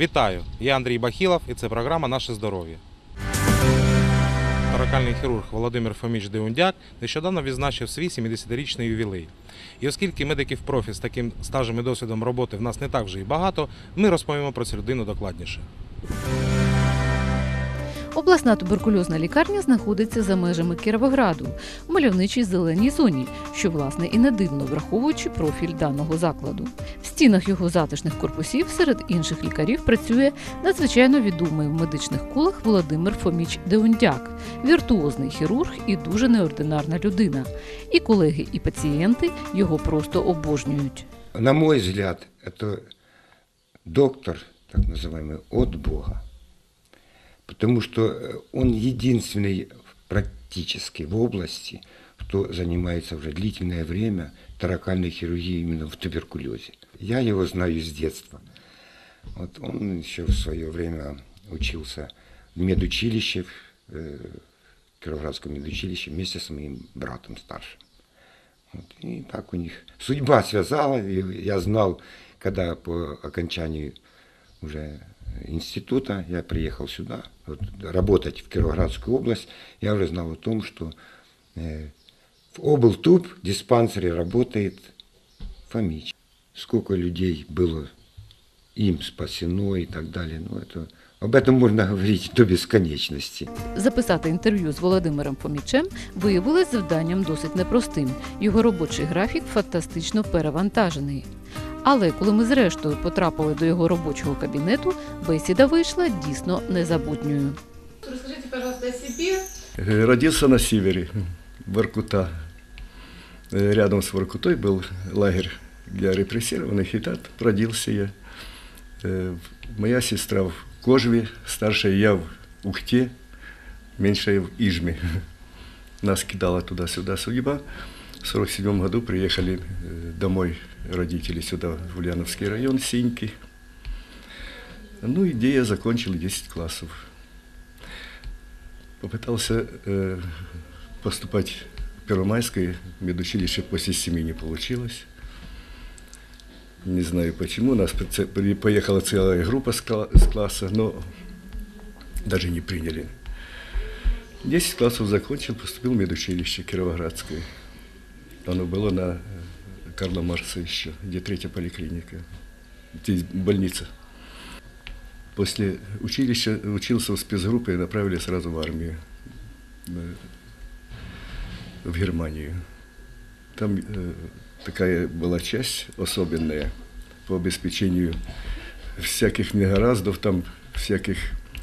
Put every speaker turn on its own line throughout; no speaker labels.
Вітаю! Я Андрій Бахілов і це програма Наше здоров'я. Торакальний хірург Володимир Фоміч Деундяк нещодавно відзначив свій 70-річний ювілей. І оскільки медиків профі з таким стажем і досвідом роботи в нас не так вже і багато, ми розповімо про цю людину докладніше.
Обласна туберкульозна лікарня знаходиться за межами Кіровограду у мальовничій зеленій зоні, що власне і не дивно, враховуючи профіль даного закладу. В стінах його затишних корпусів серед інших лікарів працює надзвичайно відомий в медичних колах Володимир Фоміч Деундяк, віртуозний хірург і дуже неординарна людина. І колеги, і пацієнти його просто обожнюють.
На мой взгляд, это доктор, так называемый, от Бога. Потому что э, он единственный практически в области, кто занимается уже длительное время таракальной хирургией именно в туберкулезе. Я его знаю с детства. Вот он еще в свое время учился в медучилище, в э, Кировоградском медучилище вместе с моим братом старшим. Вот. И так у них судьба связала. И я знал, когда по окончании уже института я приехал сюда, вот, работать в Кировоградскую область, я уже знал о том, что э, в облтуб диспансере работает Фомич. Сколько людей было им спасено и так далее. Ну, это, об этом можно говорить до бесконечности.
Записати інтерв'ю з Володимиром Фомічем виявилось завданням досить непростим. Його робочий графік фантастично перевантажений. Але коли ми зрештою потрапили до його робочого кабінету, бесіда вийшла дійсно незабутньою.
Расскажите, пожалуйста, о себе.
Э, Родился на севере, Воркута. Э, Рядом с Воркутой был лагерь для репрессированных, и там родился я. Э, Моя сестра в Кожве, старшая я в Ухте, меньшая в Ижме. Нас кидала туда-сюда судьба. В 47 году приехали э, домой родители сюда, в Ульяновский район, Синьки. Ну, и где я закончил 10 классов. Попытался э, поступать в Первомайское медучилище после семи не получилось. Не знаю почему. У нас поехала целая группа с, кла- с класса, но даже не приняли. 10 классов закончил, поступил в медучилище Кировоградское. Оно было на э, Карла Марса еще, где третья поликлиника. Здесь больница. После училища учился в спецгруппе и направили сразу в армию, э, в Германию. Там э, такая была часть особенная по обеспечению всяких негораздов, там всяких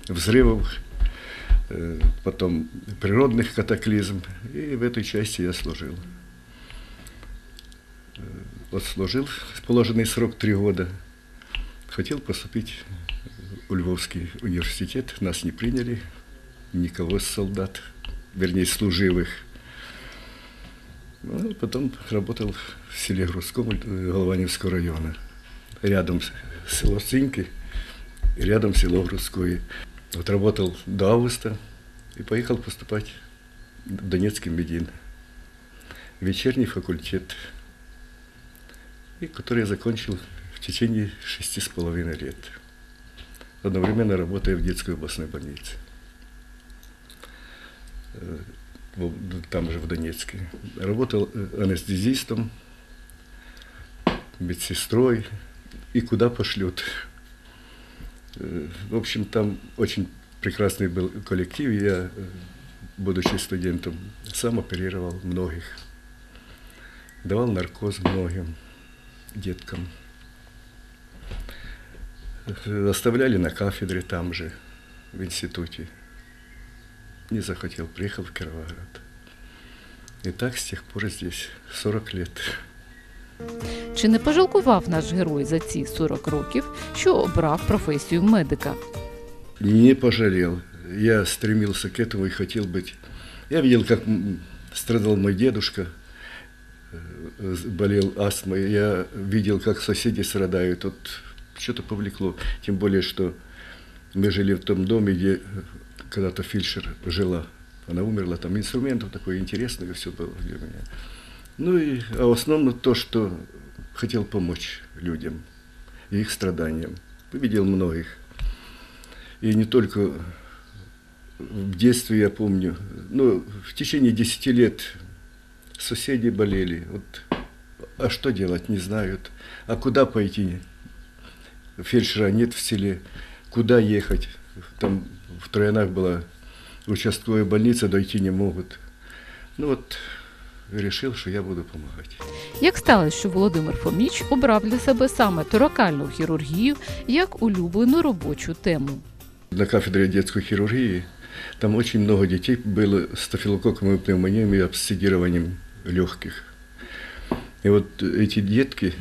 взрывов, потом природных катаклизм. И в этой части я служил. Э, Отслужил положенный срок три года. Хотел поступить в Львовский университет. Нас не приняли, никого из солдат, вернее, служивых. Ну, потом работал в селе Грузском э, Голованевского района. Рядом село Синьки, рядом село Грузское. Вот работал до августа и поехал поступать в Донецкий Медин. Вечерний факультет, и который я закончил в течение шести с половиной лет. Одновременно работая в детской областной больнице. Э, Там же в Донецке. Работал э, анестезистом, медсестрой. И куда пошлют. Э, В общем, там очень прекрасный был коллектив. Я, будучи студентом, сам оперировал многих. Давал наркоз многим деткам. Э, Оставляли на кафедре там же, в институте. Не захотел, приехал в Кировоград. И так с тех пор здесь 40 лет.
Чи не пожалкував наш герой за ці 40 років, що обрав професію медика?
Не пожалел. Я стремился к этому и хотел быть. Я видел, как м, страдал мой дедушка, э, з- болел астмой. Я видел, как соседи страдают. Вот что-то повлекло. Тем более, что мы жили в том доме, где э, когда-то фельдшер жила. Она умерла, там инструментов такое интересное все было для меня. Ну и а в основном то, что хотел помочь людям и их страданиям. Видел многих. И не только в детстве, я помню, но в течение 10 лет соседи болели. Вот, а что делать, не знают. А куда пойти? Фельдшера нет в селе. Куда ехать? Там в Троянах была участковая больница, дойти не могут. Ну вот, решил, що я буду допомагати.
Як сталося, що Володимир Фоміч обрав для себе саме торакальну хірургію як улюблену робочу тему?
На кафедре детской хирургии там очень много детей было с стафилококковой пневмонией и обсцедированием легких. И вот эти детки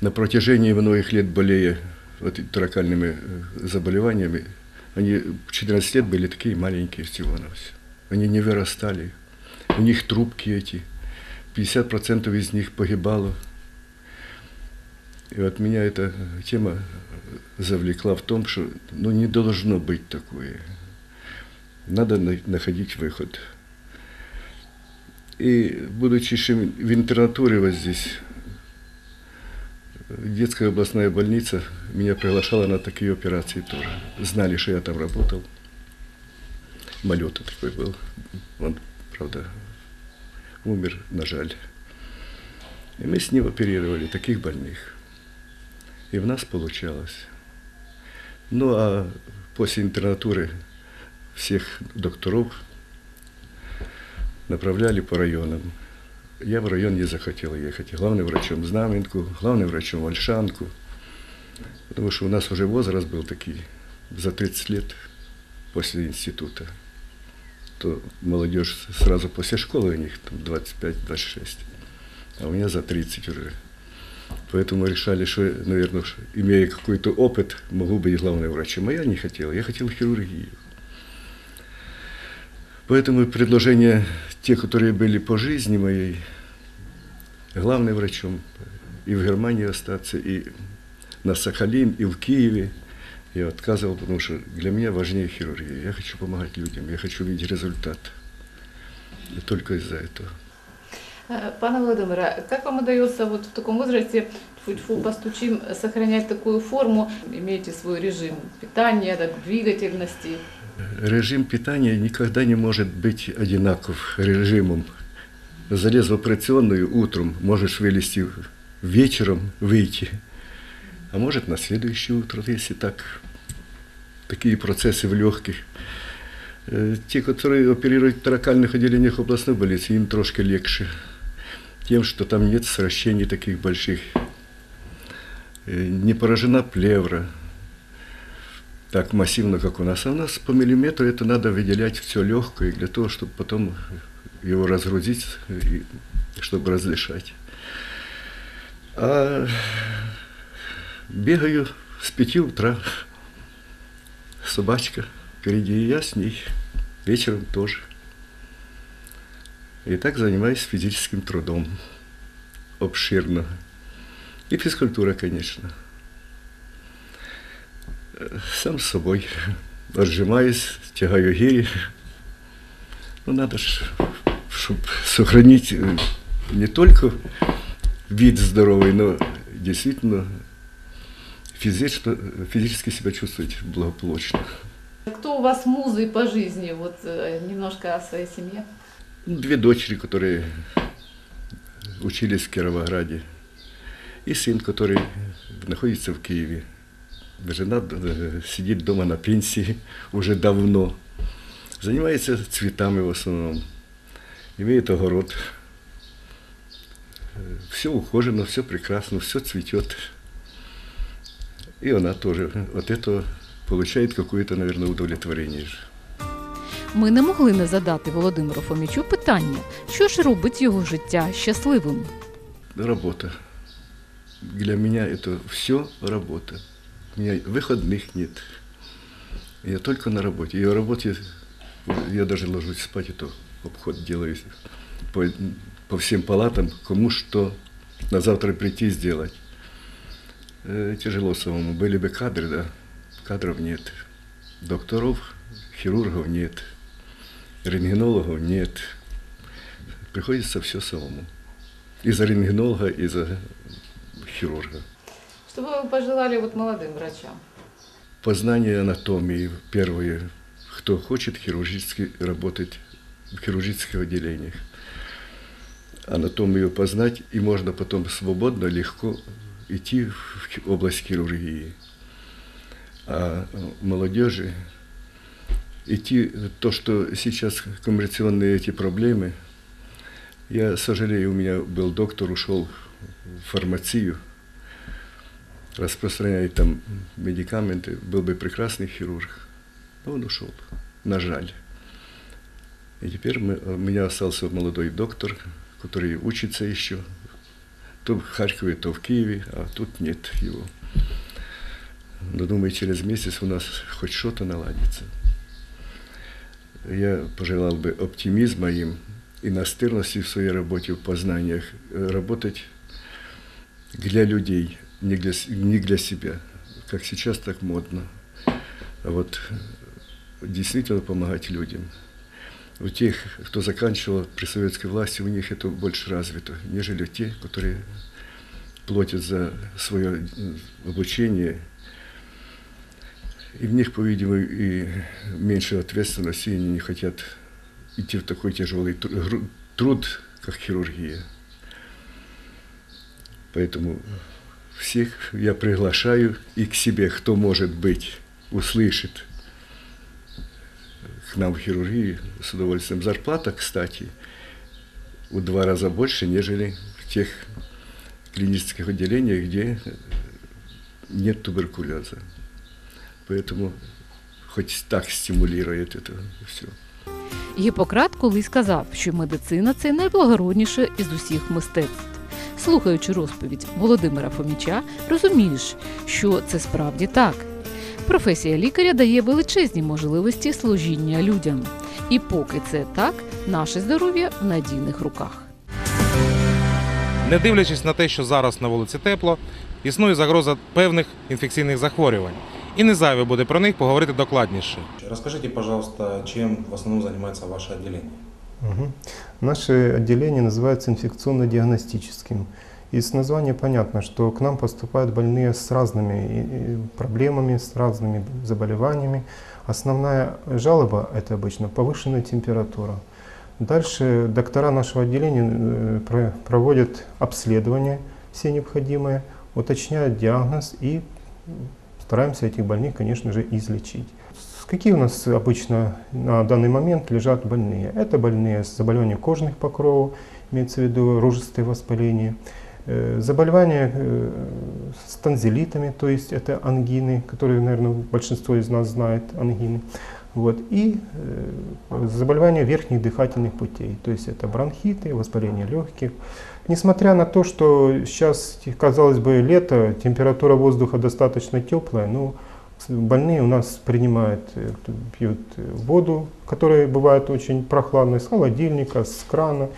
на протяжении многих лет болея вот таракальными э, заболеваниями, они в 14 лет были такие маленькие всего на все. Они не вырастали. У них трубки эти. 50% из них погибало. И вот меня эта тема завлекла в том, что ну, не должно быть такое. Надо на- находить выход. И будучи еще в интернатуре вот здесь, детская областная больница меня приглашала на такие операции тоже. Знали, что я там работал. Малета такой был. Он, правда, умер, на жаль. И мы с ним оперировали таких больных. И в нас получалось. Ну а после интернатуры всех докторов направляли по районам. Я в район не захотел ехать. Главным врачом Знаменку, главным врачом Вольшанку. Потому что у нас уже возраст был такой, за 30 лет после института. То молодежь сразу после школы у них там 25-26, а у меня за 30 уже. Поэтому решали, что, наверное, имея какой-то опыт, могу быть главным врачом. А я не хотел, я хотел хирургию. Поэтому предложения, те, которые были по жизни моей, главным врачом, и в Германии остаться, и на Сахалин, и в Киеве, я отказывал, потому что для меня важнее хирургия. Я хочу помогать людям, я хочу видеть результат. И только из-за этого.
Э, Пане Владимире, как вам удается вот в таком возрасте, тьфу постучим, сохранять такую форму? Имеете свой режим питания, так, двигательности?
Режим питания никогда не может быть одинаков режимом. Залез в операционную утром, можешь вылезти вечером, выйти. А может на следующее утро, если так, такие процессы в легких. Э, Те, которые оперируют в таракальных отделениях областной больницы, им трошки легче. Тем, что там нет сращений таких больших. Э, Не поражена плевра, так массивно, как у нас. А у нас по миллиметру это надо выделять все легкое для того, чтобы потом его разгрузить, и чтобы разрешать. А бегаю с пяти утра. Собачка впереди, и я с ней. Вечером тоже. И так занимаюсь физическим трудом. Обширно. И физкультура, конечно. Сам с собой. Отжимаюсь, тягаю гири. Ну, надо ж, чтобы сохранить не только вид здоровый, но действительно физично, физически себя чувствовать благополучно.
Кто у вас музы по жизни? Вот немножко о своей семье.
Ну, Две дочери, которые учились в Кировограде, и сын, который находится в Киеве. Жена э, сидит дома на пенсии уже давно. Занимается цветами в основном. Имеет огород. Все ухожено, все прекрасно, все цветет. И она тоже от этого получает какое-то, наверное, удовлетворение. же.
Ми не могли не задати Володимиру Фомічу питання, що ж робить його життя щасливим.
Работа. Для меня это все работа. У меня выходных нет. Я только на работе. В работе я даже ложусь спать, и то обход делаю по, по всем палатам, кому что на завтра прийти сделать. Э, тяжело самому. Были бы кадры, да. Кадров нет. Докторов, хирургов нет. Рентгенологов нет. Приходится все самому. И за рентгенолога, и за хирурга.
Что вы пожелали вот молодым врачам?
познание анатомии первые, кто хочет хирургически работать в хирургических отделениях. Анатомию познать, и можно потом свободно, легко идти в область хирургии. А молодежи идти то, что сейчас коммуникационные эти проблемы, я сожалею, у меня был доктор, ушел в фармацию, распространяет там медикаменты, был бы прекрасный хирург. Но он ушел, на жаль. И теперь мы- у меня остался молодой доктор, который учится еще. То в Харькове, то в Киеве, а тут нет его. Но думаю, через месяц у нас хоть что-то наладится. Я пожелал бы оптимизма им и настырности в своей работе, в познаниях, э, работать для людей, не для, не для себя, как сейчас так модно. А вот э, действительно помогать людям. У тех, кто заканчивал при советской власти, у них это больше развито, нежели те, которые платят за свое э, обучение. И в них, по-видимому, и меньше ответственности, и они не хотят идти в такой тяжелый труд, как хирургия. Поэтому всех я приглашаю и к себе, кто может быть, услышит к нам в хирургии с удовольствием. Зарплата, кстати, в два раза больше, нежели в тех клинических отделениях, где нет туберкулеза. Поэтому хоть так стимулирует это все.
Гіппократ колись казав, що медицина це найблагородніше із усіх мистецтв. Слухаючи розповідь Володимира Фоміча, розумієш, що це справді так. Професія лікаря дає величезні можливості служіння людям. І поки це так, наше здоров'я в надійних руках.
Не дивлячись на те, що зараз на вулиці тепло, існує загроза певних інфекційних захворювань. І не зайве буде про них поговорити докладніше. Розкажіть, пожалуйста, чим в основному займається ваше відділення?
Мгм. Наше отделение называется инфекционно-диагностическим. Из названия понятно, что к нам поступают больные с разными проблемами, с разными заболеваниями. Основная жалоба – это обычно повышенная температура. Дальше доктора нашего отделения э, про- проводят обследования все необходимые, уточняют диагноз и стараемся этих больных, конечно же, излечить. Какие у нас обычно на данный момент лежат больные? Это больные с заболеванием кожных покровов, имеется в виду рожистые воспаления, э, заболевания э, с танзелитами, то есть это ангины, которые, наверное, большинство из нас знает ангины. Вот, и э, заболевания верхних дыхательных путей, то есть это бронхиты, воспаление легких. Несмотря на то, что сейчас, казалось бы, лето, температура воздуха достаточно теплая, но больные у нас принимают, э, пьют э, воду, которая бывает очень прохладной, с холодильника, с крана,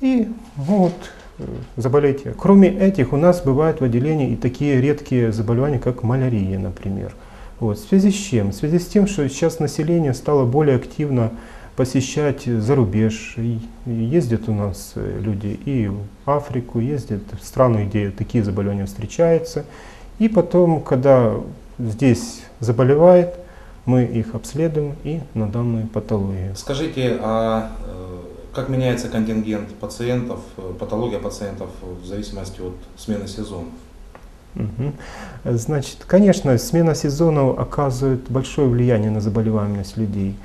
и могут э, заболеть. Кроме этих, у нас бывают в отделении и такие редкие заболевания, как малярия, например. Вот. В связи с чем? В связи с тем, что сейчас население стало более активно посещать за рубеж. Ездят у нас люди и в Африку, ездят в страны, где такие заболевания встречаются. И потом, когда здесь заболевает, мы их обследуем и на данную патологию.
Скажите, а э, как меняется контингент пациентов, э, патология пациентов в зависимости от смены сезонов?
Мгм. Значит, конечно, смена сезонов оказывает большое влияние на заболеваемость людей.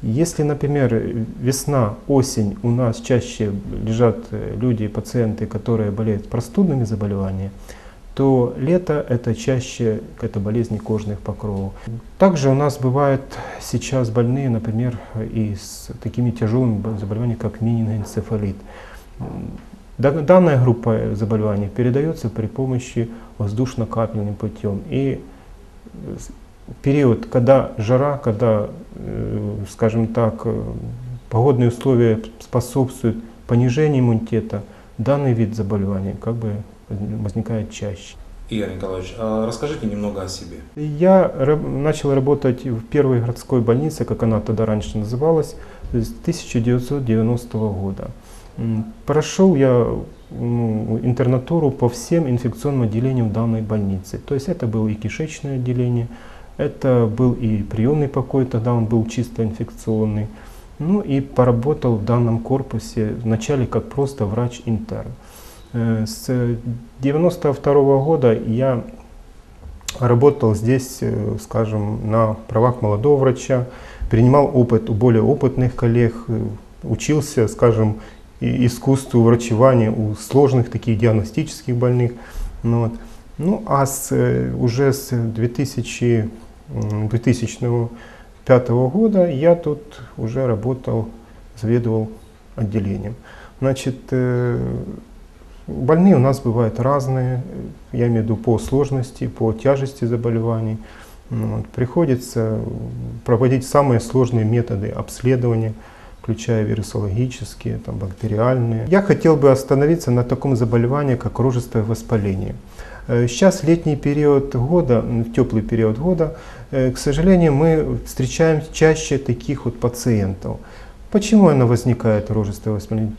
Если, например, весна, осень у нас чаще лежат э, люди, пациенты, которые болеют простудными заболеваниями, то лето это чаще это болезни кожных покровов. Также у нас бывают сейчас больные, например, и с такими тяжелыми заболеваниями, как менингоэнцефалит. Данная группа заболеваний передается при помощи воздушно-капельным путем. И э, период, когда жара, когда, э, скажем так, э, погодные условия способствуют понижению иммунитета, данный вид заболевания как бы возникает чаще.
Игорь Николаевич, а расскажите немного о себе.
Я начал работать в первой городской больнице, как она тогда раньше называлась, с 1990 года. Прошел я м, интернатуру по всем инфекционным отделениям данной больницы. То есть это было и кишечное отделение, Это был и приемный покой, тогда он был чисто инфекционный. Ну и поработал в данном корпусе вначале как просто врач-интерн. Э, С 92 года я работал здесь, э, скажем, на правах молодого врача, принимал опыт у более опытных коллег, э, учился, скажем, искусству врачевания у сложных таких диагностических больных. Ну, вот. ну а с, уже с 2000, м, 2005 года я тут уже работал, заведовал отделением. Значит, больные у нас бывают разные, я имею в виду по сложности, по тяжести заболеваний. Ну, вот. Приходится проводить самые сложные методы обследования, включая вирусологические, там, бактериальные. Я хотел бы остановиться на таком заболевании, как рожистое воспаление. Э, Сейчас летний период года, теплый период года, э, к сожалению, мы встречаем чаще таких вот пациентов. Почему оно возникает, рожистое воспаление?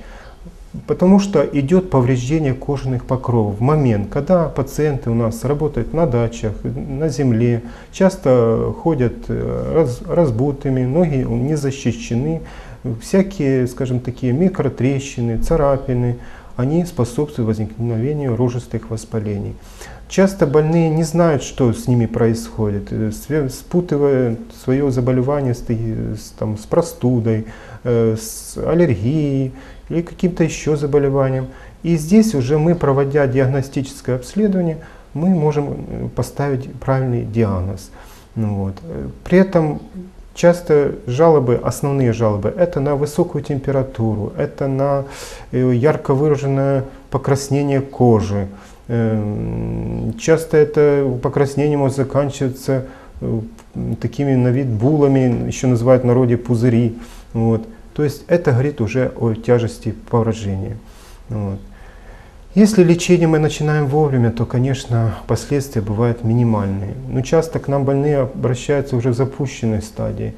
Потому что идет повреждение кожаных покровов. В момент, когда пациенты у нас работают на дачах, на земле, часто ходят э, раз- разбутыми, ноги не защищены, всякие, скажем, такие микротрещины, царапины, они способствуют возникновению рожистых воспалений. Часто больные не знают, что с ними происходит, э, спутывая свое заболевание с, там, с простудой, э, с аллергией или каким-то еще заболеванием. И здесь уже мы, проводя диагностическое обследование, мы можем э, поставить правильный диагноз. Ну вот. При этом часто жалобы, основные жалобы, это на высокую температуру, это на э, ярко выраженное покраснение кожи. Эм, Часто это покраснение может заканчиваться э, такими на вид булами, еще называют в народе пузыри. Вот. То есть это говорит уже о тяжести поражения. Вот. Если лечение мы начинаем вовремя, то, конечно, последствия бывают минимальные. Но часто к нам больные обращаются уже в запущенной стадии.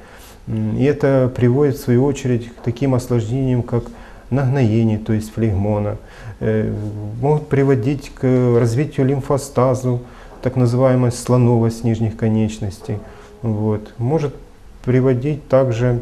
И это приводит, в свою очередь, к таким осложнениям, как нагноение, то есть флегмона. Э, Могут приводить к развитию лимфостазу, так называемой слоновость нижних конечностей. Вот. Может приводить также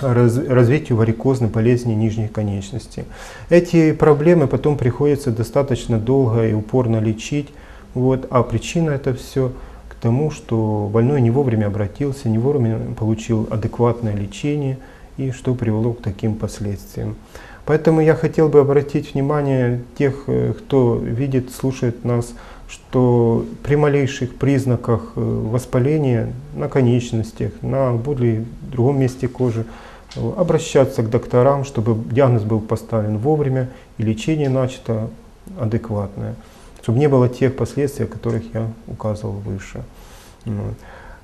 развитию варикозной болезни нижних конечностей. Эти проблемы потом приходится достаточно долго и упорно лечить. Вот. А причина это все к тому, что больной не вовремя обратился, не вовремя получил адекватное лечение и что привело к таким последствиям. Поэтому я хотел бы обратить внимание тех, э, кто видит, слушает нас, что при малейших признаках э, воспаления на конечностях, на более другом месте кожи, э, обращаться к докторам, чтобы диагноз был поставлен вовремя и лечение начато адекватное, чтобы не было тех последствий, о которых я указывал выше. Вот.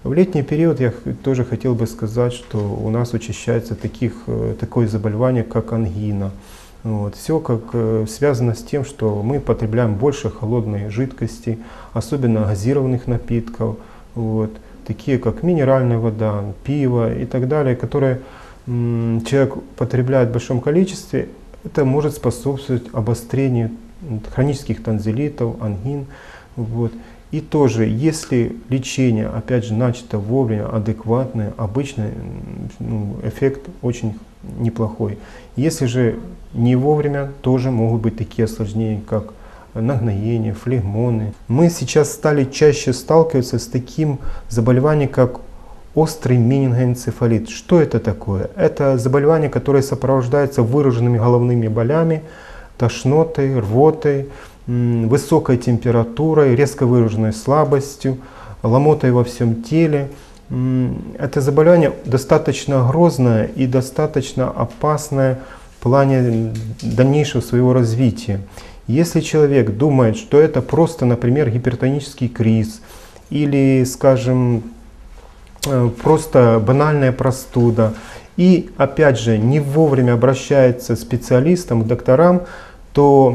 В летний период я тоже хотел бы сказать, что у нас учащается таких, э, такое заболевание, как ангина. Вот. Все как э, связано с тем, что мы потребляем больше холодной жидкости, особенно газированных напитков, вот, такие как минеральная вода, пиво и так далее, которые человек потребляет в большом количестве, это может способствовать обострению хронических танзелитов, ангин. Вот. И тоже, если лечение, опять же, начато вовремя, адекватное, обычно ну, эффект очень неплохой. Если же не вовремя, тоже могут быть такие осложнения, как нагноение, флегмоны. Мы сейчас стали чаще сталкиваться с таким заболеванием, как острый менингоэнцефалит. Что это такое? Это заболевание, которое сопровождается выраженными головными болями, тошнотой, рвотой, высокой температурой, резко выраженной слабостью, ломотой во всем теле. Это заболевание достаточно грозное и достаточно опасное в плане дальнейшего своего развития. Если человек думает, что это просто, например, гипертонический криз или, скажем, э, просто банальная простуда, и, опять же, не вовремя обращается к специалистам, к докторам, то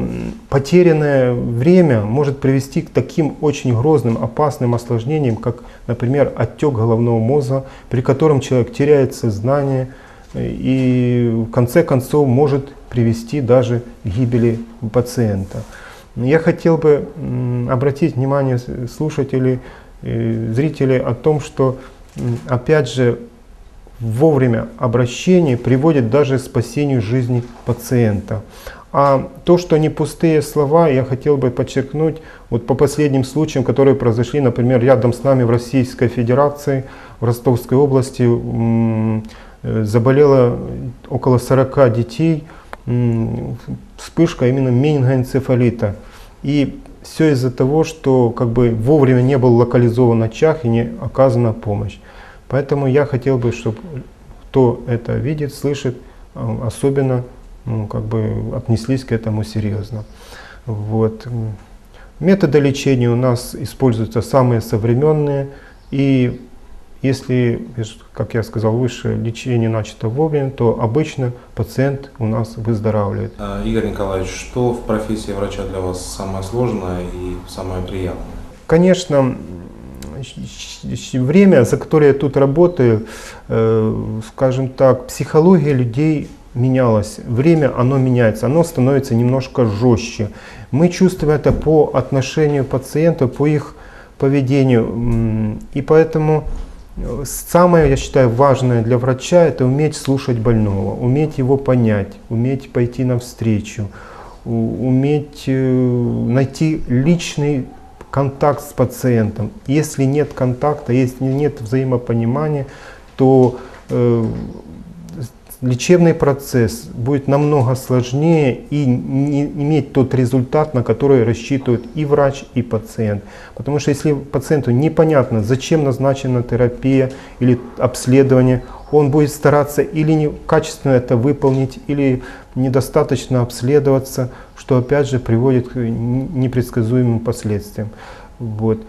потерянное время может привести к таким очень грозным, опасным осложнениям, как, например, отек головного мозга, при котором человек теряет сознание э, и в конце концов может привести даже к гибели пациента. Я хотел бы обратить внимание слушателей э, зрителей о том, что, опять же, вовремя обращение приводит даже к спасению жизни пациента. А то, что не пустые слова, я хотел бы подчеркнуть вот по последним случаям, которые произошли, например, рядом с нами в Российской Федерации, в Ростовской области, э, заболело около 40 детей, вспышка именно менингоэнцефалита. И все из-за того, что как бы вовремя не был локализован очаг и не оказана помощь. Поэтому я хотел бы, чтобы кто это видит, слышит, э, особенно ну, как бы отнеслись к этому серьезно. Вот. Методы лечения у нас используются самые современные. И если, как я сказал выше, лечение начато вовремя, то обычно пациент у нас выздоравливает.
А, Игорь Николаевич, что в профессии врача для вас самое сложное и самое приятное?
Конечно, время, за которое я тут работаю, э, скажем так, психология людей менялась. Время, оно меняется, оно становится немножко жестче. Мы чувствуем это по отношению пациентов, по их поведению. И поэтому э, самое, я считаю, важное для врача – это уметь слушать больного, уметь его понять, уметь пойти навстречу, уметь э, найти личный контакт с пациентом. Если нет контакта, если нет взаимопонимания, то э, лечебный процесс будет намного сложнее и не иметь тот результат, на который рассчитывает и врач, и пациент. Потому что если пациенту непонятно, зачем назначена терапия или обследование, он будет стараться или не качественно это выполнить, или недостаточно обследоваться, что опять же приводит к непредсказуемым последствиям. Вот.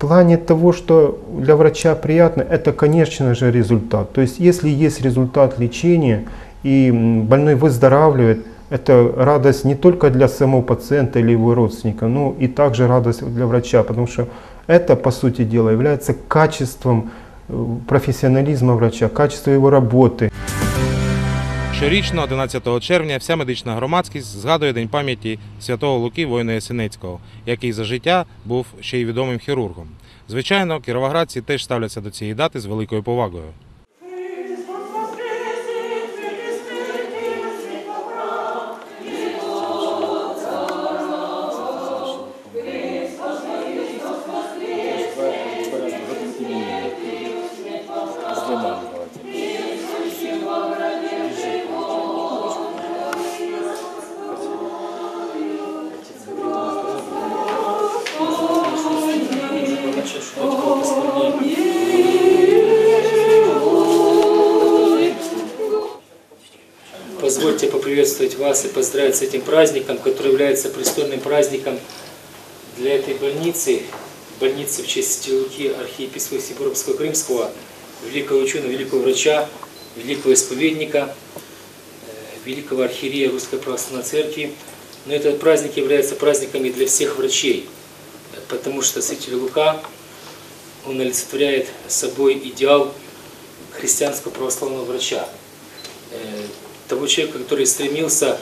Плане того, что для врача приятно, это, конечно же, результат. То есть, если есть результат лечения и больной выздоравливает, это радость не только для самого пациента или его родственника, но и также радость для врача, потому что это, по сути дела, является качеством э, профессионализма врача, качеством его работы.
Щорічно, 11 червня, вся медична громадськість згадує День пам'яті святого Луки воїна Ясенецького, який за життя був ще й відомим хірургом. Звичайно, кіровоградці теж ставляться до цієї дати з великою повагою.
Позвольте поприветствовать вас и поздравить с этим праздником, который является престольным праздником для этой больницы, больницы в честь Луки архиепископа Сибуровского Крымского, великого ученого, великого врача, великого исповедника, э, великого архиерея Русской Православной Церкви. Но этот праздник является праздником и для всех врачей, потому что святитель Лука, он олицетворяет собой идеал христианского православного врача того человека, который стремился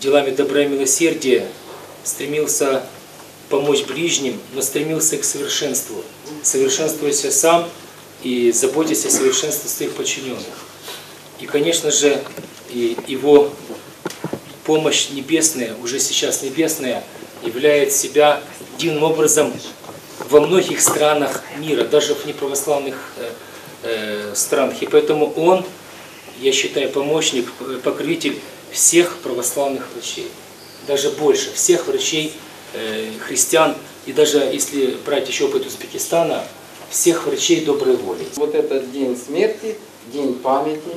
делами добра и милосердия, стремился помочь ближним, но стремился к совершенству, совершенствуясь сам и заботясь о совершенстве своих подчиненных. И, конечно же, и его помощь небесная, уже сейчас небесная, являет себя дивным образом во многих странах мира, даже в неправославных э, э, странах. И поэтому он я считаю, помощник, э, покровитель всех православных врачей. Даже больше, всех врачей, э, христиан, и даже если брать еще опыт Узбекистана, всех врачей доброй воли.
Вот этот день смерти, день памяти,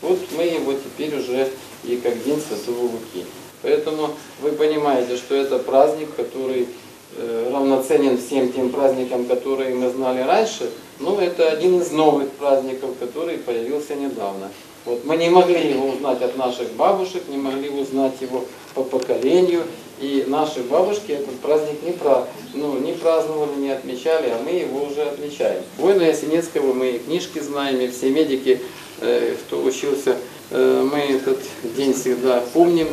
вот мы его теперь уже и как день Святого Луки. Поэтому вы понимаете, что это праздник, который э, равноценен всем тем праздникам, которые мы знали раньше, но это один из новых праздников, который появился недавно. Вот мы не могли его узнать от наших бабушек, не могли узнать его по поколению, и наши бабушки этот праздник не, пра, ну, не праздновали, не отмечали, а мы его уже отмечаем. Воина Ясенецкого мы и книжки знаем, и все медики, э, кто учился, э, мы этот день всегда помним.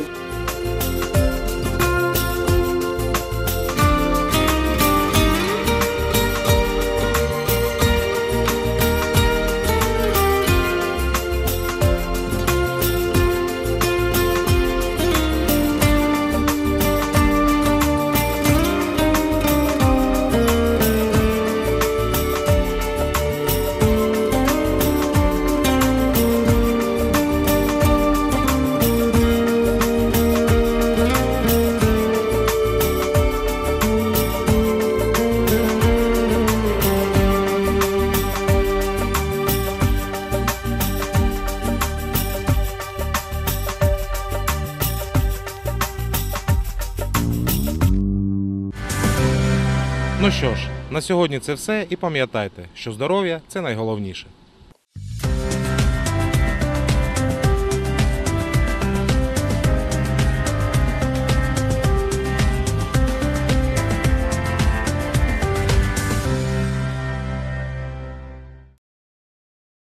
сьогодні це все і пам'ятайте, що здоров'я це найголовніше.